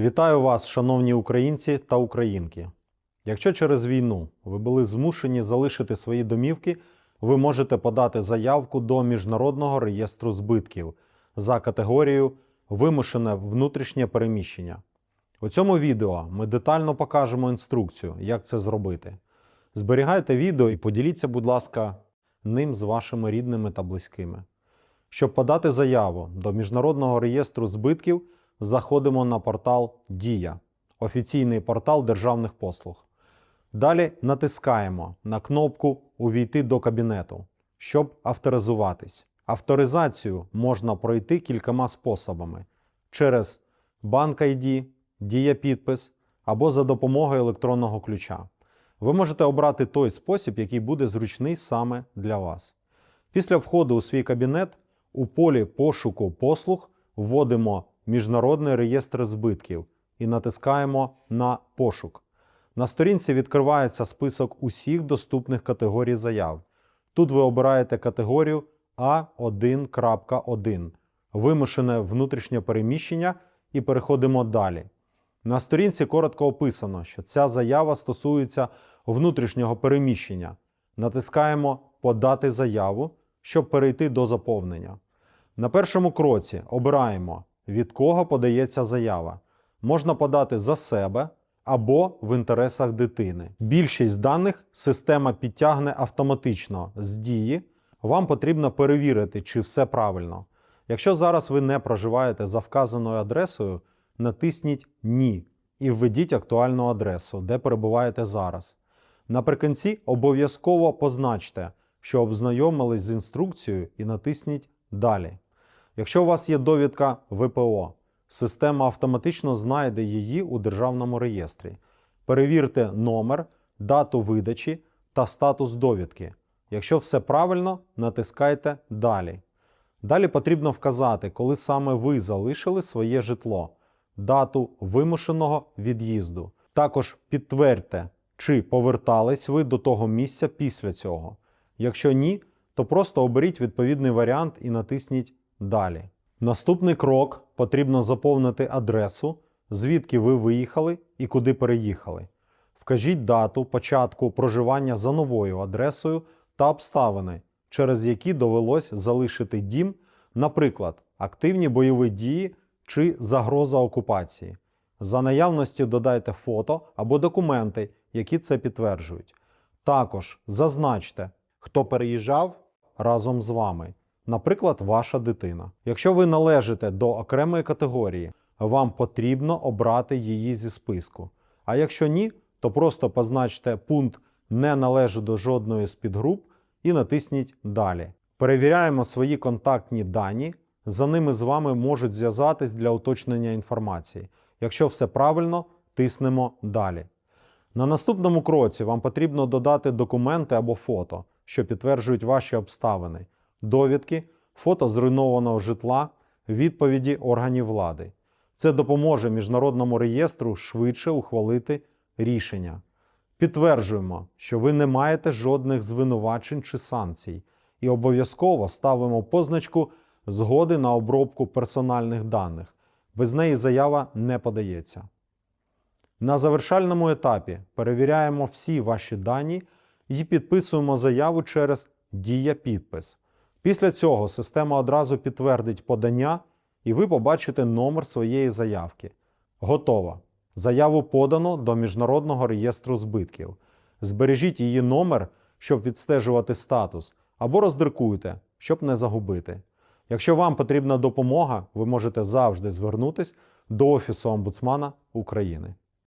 Вітаю вас, шановні українці та українки. Якщо через війну ви були змушені залишити свої домівки, ви можете подати заявку до Міжнародного реєстру збитків за категорією Вимушене внутрішнє переміщення. У цьому відео ми детально покажемо інструкцію, як це зробити. Зберігайте відео і поділіться, будь ласка, ним з вашими рідними та близькими. Щоб подати заяву до Міжнародного реєстру збитків, заходимо на портал Дія, офіційний портал державних послуг. Далі натискаємо на кнопку Увійти до кабінету, щоб авторизуватись. Авторизацію можна пройти кількома способами: через Банк ID, Дія підпис або за допомогою електронного ключа. Ви можете обрати той спосіб, який буде зручний саме для вас. Після входу у свій кабінет у полі пошуку послуг вводимо Міжнародний реєстр збитків і натискаємо на пошук. На сторінці відкривається список усіх доступних категорій заяв. Тут ви обираєте категорію А1.1 вимушене внутрішнє переміщення і переходимо далі. На сторінці коротко описано, що ця заява стосується внутрішнього переміщення. Натискаємо Подати заяву, щоб перейти до заповнення. На першому кроці обираємо, від кого подається заява. Можна подати за себе або в інтересах дитини. Більшість даних система підтягне автоматично з дії. Вам потрібно перевірити, чи все правильно. Якщо зараз ви не проживаєте за вказаною адресою, натисніть Ні і введіть актуальну адресу, де перебуваєте зараз. Наприкінці обов'язково позначте, що обзнайомились з інструкцією і натисніть Далі. Якщо у вас є довідка ВПО, система автоматично знайде її у державному реєстрі. Перевірте номер, дату видачі та статус довідки. Якщо все правильно, натискайте Далі. Далі потрібно вказати, коли саме ви залишили своє житло, дату вимушеного від'їзду. Також підтвердьте, чи повертались ви до того місця після цього. Якщо ні, то просто оберіть відповідний варіант і натисніть Далі. Наступний крок потрібно заповнити адресу, звідки ви виїхали і куди переїхали. Вкажіть дату початку проживання за новою адресою та обставини, через які довелось залишити дім, наприклад, активні бойові дії чи загроза окупації. За наявності додайте фото або документи, які це підтверджують. Також зазначте, хто переїжджав разом з вами, наприклад, ваша дитина. Якщо ви належите до окремої категорії, вам потрібно обрати її зі списку. А якщо ні, то просто позначте пункт Не належу до жодної з підгруп і натисніть Далі. Перевіряємо свої контактні дані. За ними з вами можуть зв'язатись для уточнення інформації. Якщо все правильно, тиснемо Далі. На наступному кроці вам потрібно додати документи або фото, що підтверджують ваші обставини, довідки, фото зруйнованого житла, відповіді органів влади. Це допоможе міжнародному реєстру швидше ухвалити рішення. Підтверджуємо, що ви не маєте жодних звинувачень чи санкцій, і обов'язково ставимо позначку згоди на обробку персональних даних. Без неї заява не подається. На завершальному етапі перевіряємо всі ваші дані і підписуємо заяву через Дія підпис. Після цього система одразу підтвердить подання, і ви побачите номер своєї заявки. Готово. Заяву подано до Міжнародного реєстру збитків. Збережіть її номер, щоб відстежувати статус, або роздрукуйте, щоб не загубити. Якщо вам потрібна допомога, ви можете завжди звернутися до Офісу омбудсмана України.